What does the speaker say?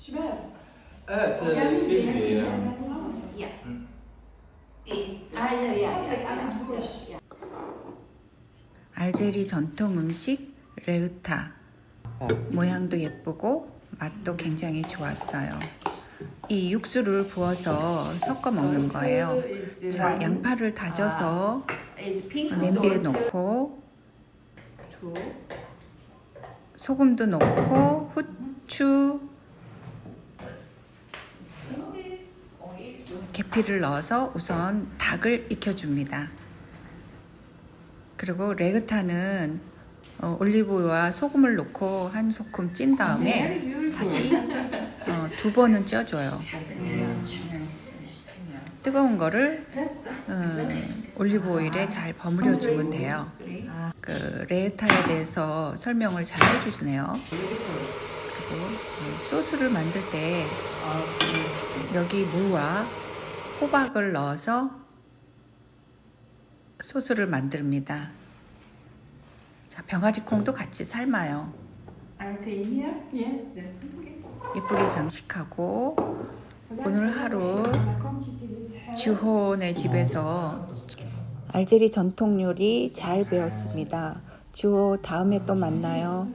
Ah, eh. Mm. Ah, ja. bush. Yeah. 알제리 전통 음식 레우타. 모양도 예쁘고 맛도 굉장히 좋았어요. 이 육수를 부어서 섞어 먹는 거예요. 자, 양파를 다져서 냄비에 넣고 소금도 넣고 후추, 계피를 넣어서 우선 닭을 익혀줍니다. 그리고 레그타는 어, 올리브유와 소금을 넣고 한 소금 찐 다음에 다시 어, 두 번은 쪄줘요. 뜨거운 거를 어, 올리브 오일에 잘 버무려 주면 돼요. 그 레타에 대해서 설명을 잘 해주시네요. 그리고 어, 소스를 만들 때 여기 무와 호박을 넣어서 소스를 만듭니다. 자, 병아리콩도 같이 삶아요. Yes. Okay. 예쁘게 장식하고 오늘 하루 주호네 집에서 알제리 전통 요리 잘 배웠습니다. 주호 다음에 또 만나요.